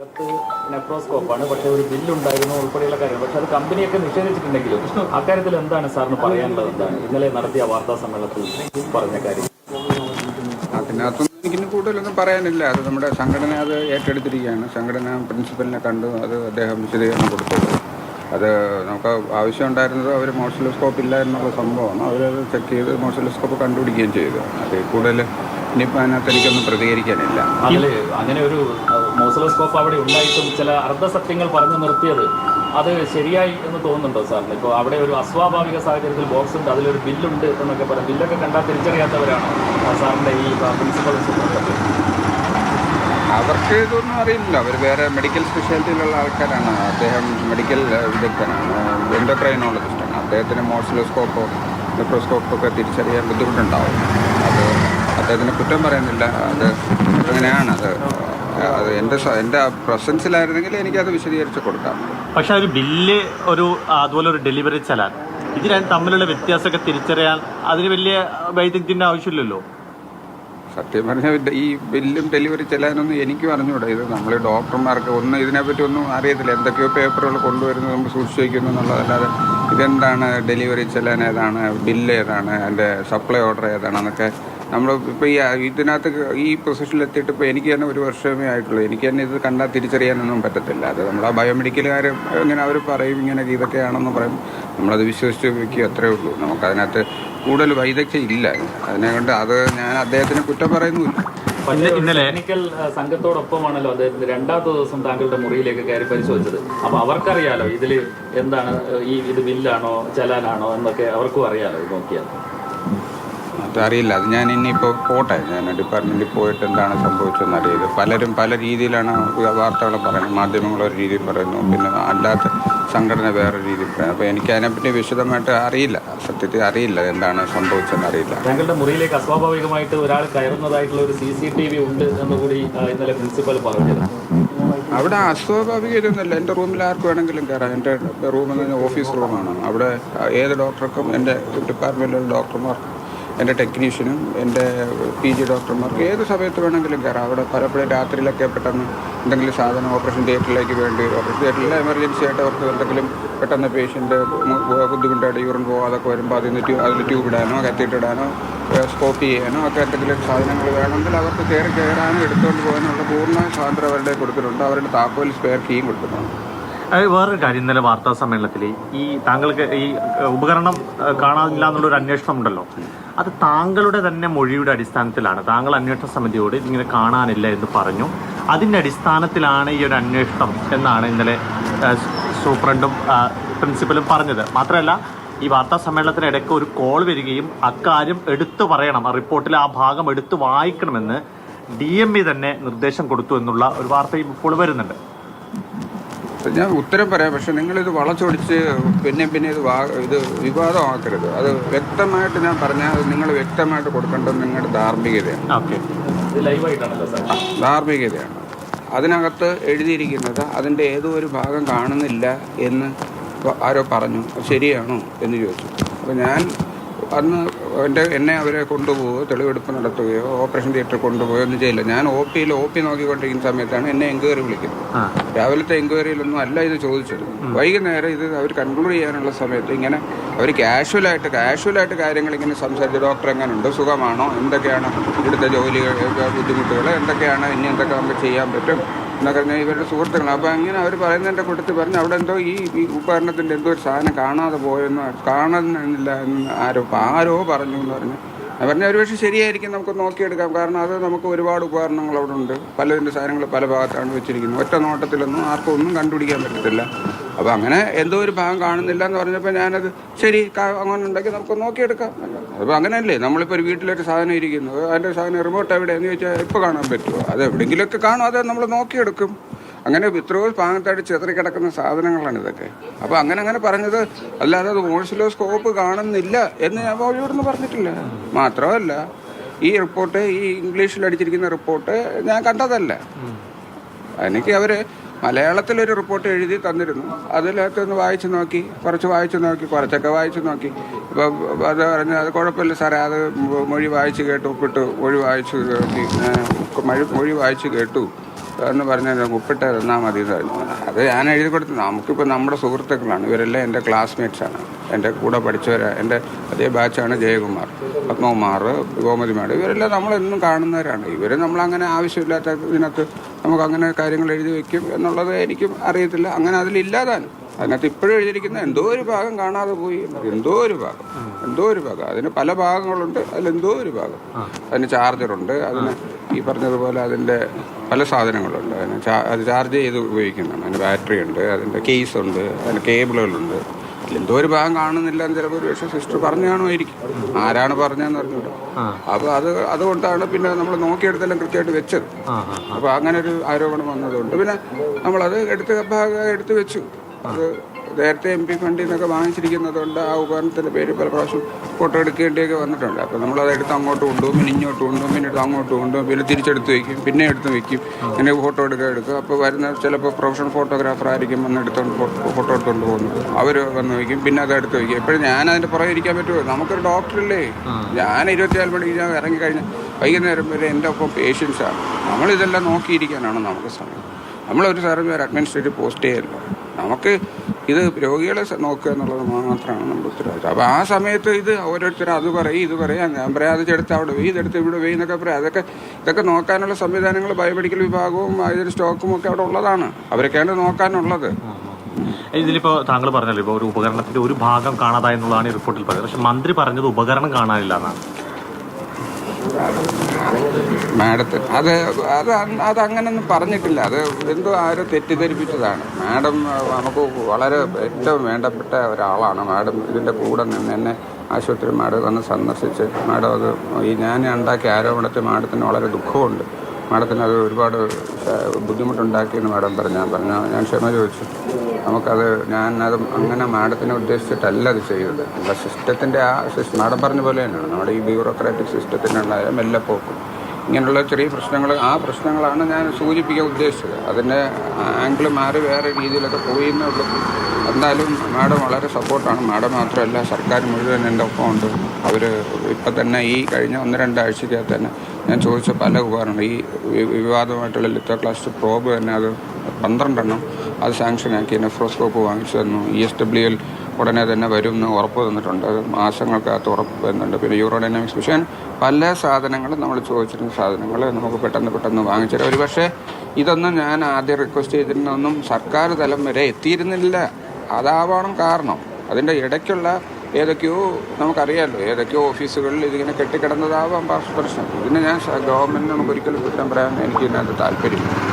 അകത്ത് നെഫ്രോസ്കോപ്പാണ് പക്ഷെ ഒരു ബില്ലുണ്ടായിരുന്നു ഉൾപ്പെടെയുള്ള കാര്യങ്ങൾ. പക്ഷെ അത് കമ്പനിയൊക്കെ നിഷേധിച്ചിട്ടുണ്ടെങ്കിലും അക്കാര്യത്തിൽ എന്താണ് സാറിന് പറയാനുള്ളത്? എന്താണ്? ഇന്നലെ നടത്തിയ വാർത്താ സമ്മേളനത്തിൽ പറഞ്ഞ കാര്യം. അതിനകത്തൊന്നും എനിക്കിനി കൂടുതലൊന്നും പറയാനില്ല. അത് നമ്മുടെ സംഘടന അത് ഏറ്റെടുത്തിരിക്കുകയാണ്. സംഘടന പ്രിൻസിപ്പലിനെ കണ്ടു. അത് അദ്ദേഹം വിശദീകരണം കൊടുത്തത് അത് നമുക്ക് ആവശ്യം ഉണ്ടായിരുന്നത് അവർ മോഷലോസ്കോപ്പ് ഇല്ല എന്നുള്ള സംഭവമാണ്. അവരത് ചെക്ക് ചെയ്ത് മോഷലോസ്കോപ്പ് കണ്ടുപിടിക്കുകയും ചെയ്തു. അത് കൂടുതൽ ഇനിയിപ്പോൾ അതിനകത്ത് എനിക്കൊന്നും പ്രതികരിക്കാനില്ല. അതിൽ അങ്ങനെ ഒരു മോസലോസ്കോപ്പ് അവിടെ ഉണ്ടായിട്ടും ചില അർദ്ധസത്യങ്ങൾ പറഞ്ഞു നിർത്തിയത് അത് ശരിയായി എന്ന് തോന്നുന്നുണ്ടോ സാറിന് ഇപ്പോൾ അവിടെ ഒരു അസ്വാഭാവിക സാഹചര്യത്തിൽ ബോക്സ് ഉണ്ട് അതിലൊരു ബില്ലുണ്ട് എന്നൊക്കെ പറയും ബില്ലൊക്കെ കണ്ടാൽ തിരിച്ചറിയാത്തവരാണ്? സാറിന്റെ ഈ പ്രിൻസിപ്പൽ അവർക്ക് ഇതൊന്നും അറിയില്ല. അവർ വേറെ മെഡിക്കൽ സ്പെഷ്യാലിറ്റിയിലുള്ള ആൾക്കാരാണ്. അദ്ദേഹം മെഡിക്കൽ വിദഗ്ധനാണ്. എൻഡോക്രൈനോളജിസ്റ്റാണ് അദ്ദേഹത്തിന് മോസിലോസ്കോപ്പോ നെക്രോസ്കോപ്പോ ഒക്കെ തിരിച്ചറിയാൻ ബുദ്ധിമുട്ടുണ്ടാവും. അത് അദ്ദേഹത്തിന് കുറ്റം പറയുന്നില്ല. അത് അങ്ങനെയാണ്. അത് അത് എന്റെ എന്റെ പ്രസൻസിലായിരുന്നെങ്കിൽ എനിക്കത് വിശദീകരിച്ച് കൊടുക്കാം. പക്ഷെ ഒരു ബില്ല് ഒരു അതുപോലെ ഒരു ഡെലിവറി ചലാൻ. ഇത് രണ്ടും തമ്മിലുള്ള വ്യത്യാസമൊക്കെ തിരിച്ചറിയാൻ അതിന് വലിയ വൈദഗ്ധ്യത്തിന്റെ ആവശ്യമില്ലല്ലോ. സത്യം പറഞ്ഞാൽ ഈ ബില്ലും ഡെലിവറി ചെല്ലാനൊന്നും എനിക്കും അറിഞ്ഞൂടാ. ഇത് നമ്മൾ ഡോക്ടർമാർക്ക് ഒന്നും ഇതിനെപ്പറ്റി ഒന്നും അറിയത്തില്ല. എന്തൊക്കെയോ പേപ്പറുകൾ കൊണ്ടുവരുന്നത് നമ്മൾ സൂക്ഷിച്ചു വയ്ക്കുന്നു എന്നുള്ളതല്ലാതെ ഇതെന്താണ് ഡെലിവറി ചെല്ലാൻ ഏതാണ് ബില്ല് ഏതാണ് അതിന്റെ സപ്ലൈ ഓർഡർ ഏതാണ് ഏതാണെന്നൊക്കെ നമ്മൾ ഇപ്പോൾ ഈ ഇതിനകത്ത് ഈ പൊസിഷനിൽ എത്തിയിട്ട് ഇപ്പോൾ എനിക്ക് തന്നെ ഒരു വർഷമേ ആയിട്ടുള്ളൂ. എനിക്ക് തന്നെ ഇത് കണ്ടാൽ തിരിച്ചറിയാനൊന്നും പറ്റത്തില്ല. അത് നമ്മൾ ആ ബയോമെഡിക്കലുകാർ ഇങ്ങനെ അവർ പറയും ഇങ്ങനെ ഇതൊക്കെയാണെന്ന് പറയും. നമ്മളത് വിശ്വസിച്ച് വയ്ക്കുക അത്രേ ഉള്ളൂ. നമുക്കതിനകത്ത് കൂടുതൽ വൈദഗ്ധ്യം ഇല്ല. അതിനെ കൊണ്ട് അത് ഞാൻ അദ്ദേഹത്തിന് കുറ്റം പറയുന്നുമില്ല. ഇന്ന- ഇന്നലെ ടെക്നിക്കൽ സംഘത്തോടൊപ്പമാണല്ലോ അദ്ദേഹത്തിന് രണ്ടാമത്തെ ദിവസം താങ്കളുടെ മുറിയിലേക്ക് കയറി പരിശോധിച്ചത്. അപ്പൊ അവർക്കറിയാലോ ഇതിൽ എന്താണ് ഈ ഇത് ബില്ലാണോ ചലാനാണോ എന്നൊക്കെ അവർക്കും അറിയാലോ ഇത് നോക്കിയാൽ. അതറിയില്ല അത് ഞാൻ ഇനിയിപ്പോൾ പോട്ടെ. ഞാൻ ഡിപ്പാർട്ട്മെന്റിൽ പോയിട്ട് എന്താണ് സംഭവിച്ചതെന്ന് അറിയത് പലരും പല രീതിയിലാണ് വാർത്തകൾ പറയുന്നത്. മാധ്യമങ്ങൾ ഒരു രീതിയിൽ പറയുന്നു. പിന്നെ അല്ലാത്ത സംഘടന വേറെ രീതിയിൽ പറയുന്നു. അപ്പോൾ എനിക്ക് അതിനെപ്പറ്റി വിശദമായിട്ട് അറിയില്ല. സത്യത്തിൽ അറിയില്ല എന്താണ് സംഭവിച്ചതെന്ന് അറിയില്ല. താങ്കളുടെ മുറിയിലേക്ക് അസ്വാഭാവികമായിട്ട് ഒരാൾ കയറുന്നതായിട്ടുള്ള ഒരു സി സി ടി വി ഉണ്ട് എന്ന് കൂടി ഇന്നലെ പ്രിൻസിപ്പൽ പറഞ്ഞത് അവിടെ അസ്വാഭാവിക ഇതൊന്നുമല്ല. എന്റെ റൂമിൽ ആർക്ക് വേണമെങ്കിലും കയറാം. എന്റെ റൂം എന്ന് പറഞ്ഞാൽ ഓഫീസ് റൂമാണ്. അവിടെ ഏത് ഡോക്ടർക്കും എന്റെ ഡിപ്പാർട്ട്മെന്റിലുള്ള ഡോക്ടർമാർക്കും എന്റെ ടെക്നീഷ്യനും എന്റെ പി ജി ഡോക്ടർമാർക്ക് ഏത് സമയത്ത് വേണമെങ്കിലും കയറാം. അവിടെ പലപ്പോഴും രാത്രിയിലൊക്കെ പെട്ടെന്ന് എന്തെങ്കിലും സാധനം ഓപ്പറേഷൻ തിയേറ്ററിലേക്ക് വേണ്ടി വരും. ഓപ്പറേഷൻ തിയേറ്ററിൽ എമർജൻസി ആയിട്ട് അവർക്ക് എന്തെങ്കിലും പെട്ടെന്ന് പേഷ്യന്റ് ബുദ്ധിമുട്ടായിട്ട് യൂറിൻ പോകാതൊക്കെ വരുമ്പോൾ അതിൽ നിന്ന് അതിൽ ട്യൂബ് ഇടാനോ കത്തിയിട്ടിടാനോ സ്കോപ്പ് ചെയ്യാനോ ഒക്കെ എന്തെങ്കിലും സാധനങ്ങൾ വേണമെങ്കിൽ അവർക്ക് കയറി കയറാനോ എടുത്തുകൊണ്ട് പോകാനുള്ള പൂർണ സ്വാതന്ത്ര്യം അവരുടെ കൊടുത്തിട്ടുണ്ട്. അവരുടെ താക്കോൽ സ്പെയർ കീയും കൊടുത്തിട്ടുണ്ട്. വേറൊരു കാര്യം. ഇന്നലെ വാർത്താ സമ്മേളനത്തിൽ ഈ താങ്കൾക്ക് ഈ ഉപകരണം കാണാനില്ല എന്നുള്ളൊരു അന്വേഷണം ഉണ്ടല്ലോ. അത് താങ്കളുടെ തന്നെ മൊഴിയുടെ അടിസ്ഥാനത്തിലാണ്. താങ്കൾ അന്വേഷണ സമിതിയോട് ഇതിങ്ങനെ കാണാനില്ല എന്ന് പറഞ്ഞു. അതിന്റെ അടിസ്ഥാനത്തിലാണ് ഈ ഒരു അന്വേഷണം എന്നാണ് ഇന്നലെ സൂപ്രണ്ടും പ്രിൻസിപ്പലും പറഞ്ഞത്. മാത്രമല്ല ഈ വാർത്താ സമ്മേളനത്തിന് ഇടയ്ക്ക് ഒരു കോൾ വരികയും അക്കാര്യം എടുത്തു പറയണം. റിപ്പോർട്ടിൽ ആ ഭാഗം എടുത്തു വായിക്കണമെന്ന് ഡി എം ഇ തന്നെ നിർദ്ദേശം കൊടുത്തു എന്നുള്ള ഒരു വാർത്തയും ഇപ്പോൾ വരുന്നുണ്ട്. ഞാൻ ഉത്തരം പറയാം പക്ഷെ നിങ്ങളിത് വളച്ചൊടിച്ച് പിന്നെ പിന്നെ ഇത് വാ ഇത് വിവാദമാക്കരുത്. അത് വ്യക്തമായിട്ട് ഞാൻ പറഞ്ഞാൽ അത് നിങ്ങൾ വ്യക്തമായിട്ട് കൊടുക്കേണ്ടത് നിങ്ങളുടെ ധാർമ്മികതയാണ്. ധാർമ്മികതയാണ്. അതിനകത്ത് എഴുതിയിരിക്കുന്നത് അതിന്റെ ഏതോ ഒരു ഭാഗം കാണുന്നില്ല എന്ന് ആരോ പറഞ്ഞു. ശരിയാണോ എന്ന് ചോദിച്ചു. അപ്പോൾ ഞാൻ അന്ന് എന്റെ എന്നെ അവരെ കൊണ്ടുപോവുകയോ തെളിവെടുപ്പ് നടത്തുകയോ ഓപ്പറേഷൻ തിയേറ്ററിൽ കൊണ്ടുപോയോ ഒന്നും ചെയ്യില്ല. ഞാൻ ഒ പിയിൽ ഒ പി നോക്കിക്കൊണ്ടിരിക്കുന്ന സമയത്താണ് എന്നെ എൻക്വയറി വിളിക്കുന്നത്. രാവിലത്തെ എൻക്വയറിയിലൊന്നും അല്ല ഇത് ചോദിച്ചത്. വൈകുന്നേരം ഇത് അവർ കൺക്ലൂഡ് ചെയ്യാനുള്ള സമയത്ത് ഇങ്ങനെ അവർ കാഷ്വലായിട്ട് കാഷ്വലായിട്ട് കാര്യങ്ങൾ ഇങ്ങനെ സംസാരിച്ച് ഡോക്ടർ എങ്ങനെയുണ്ട് സുഖമാണോ? എന്തൊക്കെയാണ് ഇവിടുത്തെ ജോലികൾ ബുദ്ധിമുട്ടുകൾ? എന്തൊക്കെയാണ്? ഇനി എന്തൊക്കെ നമുക്ക് ചെയ്യാൻ പറ്റും? എന്നൊക്കെ പറഞ്ഞാൽ ഇവരുടെ സുഹൃത്തുക്കളാണ്. അപ്പോൾ അങ്ങനെ അവർ പറയുന്നതിന്റെ കൂട്ടത്തിൽ പറഞ്ഞ് അവിടെ എന്തോ ഈ ഈ ഉപകരണത്തിന്റെ എന്തോ ഒരു സാധനം കാണാതെ പോയെന്നോ കാണുന്നില്ല എന്ന് ആരോ ആരോ പറഞ്ഞു എന്ന് പറഞ്ഞു. ഞാൻ പറഞ്ഞ ഒരുപക്ഷെ ശരിയായിരിക്കും നമുക്ക് നോക്കിയെടുക്കാം. കാരണം അത് നമുക്ക് ഒരുപാട് ഉപകരണങ്ങൾ അവിടെ ഉണ്ട്. പലതിന്റെ സാധനങ്ങൾ പല ഭാഗത്താണ് വെച്ചിരിക്കുന്നത്. ഒറ്റ നോട്ടത്തിലൊന്നും ആർക്കും ഒന്നും കണ്ടുപിടിക്കാൻ പറ്റത്തില്ല. അപ്പോൾ അങ്ങനെ എന്തോ ഒരു ഭാഗം കാണുന്നില്ല എന്ന് പറഞ്ഞപ്പോൾ ഞാനത് ശരി അങ്ങനെ ഉണ്ടെങ്കിൽ നമുക്ക് നോക്കിയെടുക്കാം. അപ്പോൾ അങ്ങനെയല്ലേ നമ്മളിപ്പോൾ ഒരു വീട്ടിലൊരു സാധനം ഇരിക്കുന്നു. അതിന്റെ സാധനം റിമോട്ട് എവിടെ എന്ന് ചോദിച്ചാൽ ഇപ്പോൾ കാണാൻ പറ്റുമോ അത് എവിടെയെങ്കിലുമൊക്കെ കാണും അത് നമ്മൾ നോക്കിയെടുക്കും. അങ്ങനെ എത്രയോ ഭാഗത്തായിട്ട് ചെതറി കിടക്കുന്ന സാധനങ്ങളാണ് ഇതൊക്കെ. അപ്പോൾ അങ്ങനെ അങ്ങനെ പറഞ്ഞത് അല്ലാതെ അത് മോഴ്സിലോ സ്കോപ്പ് കാണുന്നില്ല എന്ന് ഞാൻ ഇവിടുന്ന് പറഞ്ഞിട്ടില്ല. മാത്രമല്ല ഈ റിപ്പോർട്ട് ഈ ഇംഗ്ലീഷിൽ അടിച്ചിരിക്കുന്ന റിപ്പോർട്ട് ഞാൻ കണ്ടതല്ല. എനിക്ക് അവർ മലയാളത്തിലൊരു റിപ്പോർട്ട് എഴുതി തന്നിരുന്നു. അതിലകത്തൊന്ന് വായിച്ചു നോക്കി കുറച്ച് വായിച്ചു നോക്കി കുറച്ചൊക്കെ വായിച്ചു നോക്കി. ഇപ്പം അത് പറഞ്ഞ് അത് കുഴപ്പമില്ല സാറേ അത് മൊഴി വായിച്ച് കേട്ടു ഒപ്പിട്ടു മൊഴി വായിച്ചു മഴ മൊഴി വായിച്ച് കേട്ടു എന്ന് പറഞ്ഞാൽ ഉപ്പിട്ട് തന്നാൽ മതി അത് ഞാൻ എഴുതി കൊടുത്തു. നമുക്കിപ്പോൾ നമ്മുടെ സുഹൃത്തുക്കളാണ്. ഇവരെല്ലാം എന്റെ ക്ലാസ്മേറ്റ്സാണ് എന്റെ കൂടെ പഠിച്ചവരാണ് എന്റെ അതേ ബാച്ചാണ് ജയകുമാർ പത്മകുമാർ ഗോമതി ഇവരെല്ലാം നമ്മളെന്നും കാണുന്നവരാണ്. ഇവർ നമ്മളങ്ങനെ ആവശ്യമില്ലാത്ത ഇതിനകത്ത് നമുക്ക് അങ്ങനെ കാര്യങ്ങൾ എഴുതി വെക്കും എന്നുള്ളത് എനിക്കും അറിയത്തില്ല. അങ്ങനെ അതിലില്ലാതാണ് അതിനകത്ത് ഇപ്പോഴും എഴുതിയിരിക്കുന്ന എന്തോ ഒരു ഭാഗം കാണാതെ പോയി എന്തോ ഒരു ഭാഗം. എന്തോ ഒരു ഭാഗം. അതിന് പല ഭാഗങ്ങളുണ്ട് അതിലെന്തോ ഒരു ഭാഗം. അതിന് ചാർജറുണ്ട് അതിന് ഈ പറഞ്ഞതുപോലെ അതിന്റെ പല സാധനങ്ങളുണ്ട്. അതിന് അത് ചാർജ് ചെയ്ത് ഉപയോഗിക്കുന്നതാണ്. അതിന് ബാറ്ററി ഉണ്ട് അതിന്റെ കേസ് ഉണ്ട് അതിന് കേബിളുകളുണ്ട് എന്തോ ഒരു ഭാഗം കാണുന്നില്ല എന്ന് ചിലപ്പോൾ ഒരു പക്ഷേ സിസ്റ്റർ പറഞ്ഞു കാണുമായിരിക്കും ആരാണ് പറഞ്ഞതെന്ന് അറിഞ്ഞിട്ട് അപ്പൊ അത് അതുകൊണ്ടാണ് പിന്നെ നമ്മൾ നോക്കിയെടുത്തെല്ലാം കൃത്യമായിട്ട് വെച്ചത്. അപ്പോൾ അങ്ങനെ ഒരു ആരോപണം വന്നതുകൊണ്ട് പിന്നെ നമ്മളത് എടുത്ത് ഭാഗം എടുത്ത് വെച്ചു. അത് നേരത്തെ എം പി ഫണ്ടിൽ നിന്നൊക്കെ വാങ്ങിച്ചിരിക്കുന്നതുകൊണ്ട് ആ ഉപകരണത്തിന്റെ പേര് പല പ്രാവശ്യം ഫോട്ടോ എടുക്കേണ്ടിയൊക്കെ വന്നിട്ടുണ്ട്. അപ്പോൾ നമ്മളത് എടുത്ത് അങ്ങോട്ട് കൊണ്ടുപോകും പിന്നെ ഇങ്ങോട്ട് കൊണ്ടുപോകും പിന്നെ എടുത്ത് അങ്ങോട്ട് കൊണ്ടുപോകും പിന്നെ തിരിച്ചെടുത്ത് വയ്ക്കും പിന്നെ എടുത്ത് വയ്ക്കും. പിന്നെ ഫോട്ടോ എടുക്കുക എടുക്കുക അപ്പോൾ വരുന്ന ചിലപ്പോൾ പ്രൊഫഷണൽ ഫോട്ടോഗ്രാഫർ ആയിരിക്കും വന്ന് എടുത്തുകൊണ്ട് ഫോട്ടോ എടുത്തുകൊണ്ട് പോകുന്നത്. അവർ വന്ന് വയ്ക്കും പിന്നെ അത് എടുത്ത് വയ്ക്കും. എപ്പോഴും ഞാൻ അതിന്റെ പുറകെ ഇരിക്കാൻ പറ്റുമോ? നമുക്കൊരു ഡോക്ടറല്ലേ? ഞാൻ ഇരുപത്തിനാല് മണിക്ക് ഞാൻ ഇറങ്ങിക്കഴിഞ്ഞാൽ വൈകുന്നേരം വരെ എന്റെ ഒപ്പം പേഷ്യൻസാണ് നമ്മളിതെല്ലാം നോക്കിയിരിക്കാനാണ് നമുക്ക് സമയം. നമ്മളൊരു സാറും ഒരു അഡ്മിനിസ്ട്രേറ്റീവ് പോസ്റ്റ് ചെയ്യല്ലോ നമുക്ക് ഇത് രോഗികളെ നോക്കുക എന്നുള്ളത് മാത്രമാണ് നമ്മൾ ഉത്തരവാദിത്വം അപ്പോൾ ആ സമയത്ത് ഇത് ഓരോരുത്തർ അത് പറയും ഇത് പറയാം ഞാൻ പറയാം അത് ചെടുത്ത് അവിടെ പോയി ഇതെടുത്ത് ഇവിടെ പോയി എന്നൊക്കെ പറയാം. അതൊക്കെ ഇതൊക്കെ നോക്കാനുള്ള സംവിധാനങ്ങൾ ബയോമെഡിക്കൽ വിഭാഗവും അതിന്റെ സ്റ്റോക്കും ഒക്കെ അവിടെ ഉള്ളതാണ്. അവരൊക്കെയാണ് നോക്കാനുള്ളത്. ഇതിലിപ്പോ താങ്കൾ പറഞ്ഞല്ലോ ഇപ്പോൾ ഒരു ഉപകരണത്തിന്റെ ഒരു ഭാഗം കാണാതായി എന്നുള്ളതാണ് ഈ റിപ്പോർട്ടിൽ പറയുന്നത്. പക്ഷെ മന്ത്രി പറഞ്ഞത് ഉപകരണം കാണാനില്ല എന്നാണ്. മാഡത്തെ. അത് അത് അത് പറഞ്ഞിട്ടില്ല. അത് എന്തോ ആരോ തെറ്റിദ്ധരിപ്പിച്ചതാണ്. മാഡം നമുക്ക് വളരെ ഏറ്റവും വേണ്ടപ്പെട്ട ഒരാളാണ് മാഡം. ഇതിന്റെ കൂടെ നിന്ന് എന്നെ ആശുപത്രി മാഡം വന്ന് സന്ദർശിച്ച് മാഡം അത് ഈ ഞാൻ ഉണ്ടാക്കിയ ആരോപണത്തിൽ മാഡത്തിന് വളരെ ദുഃഖമുണ്ട്. മാഡത്തിന് അത് ഒരുപാട് ബുദ്ധിമുട്ടുണ്ടാക്കിയെന്ന് മാഡം പറഞ്ഞു. ഞാൻ പറഞ്ഞു ഞാൻ ക്ഷമ ചോദിച്ചു. നമുക്കത് ഞാൻ അത് അങ്ങനെ മാഡത്തിനെ ഉദ്ദേശിച്ചിട്ടല്ല അത് ചെയ്തത്. നമ്മുടെ സിസ്റ്റത്തിന്റെ ആ മാഡം പറഞ്ഞ പോലെ തന്നെയാണ്. നമ്മുടെ ഈ ബ്യൂറോക്രാറ്റിക് സിസ്റ്റത്തിന്റെ മെല്ലെ മെല്ലെപ്പോക്കും ഇങ്ങനെയുള്ള ചെറിയ പ്രശ്നങ്ങൾ ആ പ്രശ്നങ്ങളാണ് ഞാൻ സൂചിപ്പിക്കാൻ ഉദ്ദേശിച്ചത്. അതിന്റെ ആംഗിൾ മാറി വേറെ രീതിയിലൊക്കെ പോയി എന്നേ ഉള്ളൂ. എന്നാലും മാഡം വളരെ സപ്പോർട്ടാണ്. മാഡം മാത്രമല്ല സർക്കാർ മുഴുവൻ എന്റെ ഒപ്പം ഉണ്ട്. അവർ ഇപ്പം തന്നെ ഈ കഴിഞ്ഞ ഒന്ന് രണ്ടാഴ്ചക്കകത്ത് തന്നെ ഞാൻ ചോദിച്ച പല ഉപകരണം ഈ വിവാദമായിട്ടുള്ള ലിത്തോ ക്ലാസ്റ്റ് പ്രോബ് തന്നെ അത് പന്ത്രണ്ടെണ്ണം അത് സാങ്ഷനാക്കി നെഫ്രോസ്കോപ്പ് വാങ്ങിച്ചു തന്നു ഇ എസ് ഡബ്ല്യു എൽ ഉടനെ തന്നെ വരും എന്ന് ഉറപ്പ് തന്നിട്ടുണ്ട്. അത് മാസങ്ങൾക്കകത്ത് ഉറപ്പ് വരുന്നുണ്ട് പിന്നെ യൂറോഡൈനാമിക്സ് മിഷൻ പല സാധനങ്ങളും നമ്മൾ ചോദിച്ചിരുന്ന സാധനങ്ങൾ നമുക്ക് പെട്ടെന്ന് പെട്ടെന്ന് വാങ്ങിച്ചിട്ട് ഒരു പക്ഷേ ഇതൊന്നും ഞാൻ ആദ്യം റിക്വസ്റ്റ് ചെയ്തിരുന്നൊന്നും സർക്കാർ തലം വരെ എത്തിയിരുന്നില്ല. അതാവണം കാരണം. അതിന്റെ ഇടയ്ക്കുള്ള ഏതൊക്കെയോ നമുക്കറിയാമല്ലോ ഏതൊക്കെയോ ഓഫീസുകളിൽ ഇതിങ്ങനെ കെട്ടിക്കിടന്നതാവാം പ്രശ്നം. ഇതിന് ഞാൻ ഗവൺമെന്റ് നമുക്ക് ഒരിക്കലും കുറ്റം പറയാൻ എനിക്ക് ഇതിനകത്ത് താല്പര്യമില്ല.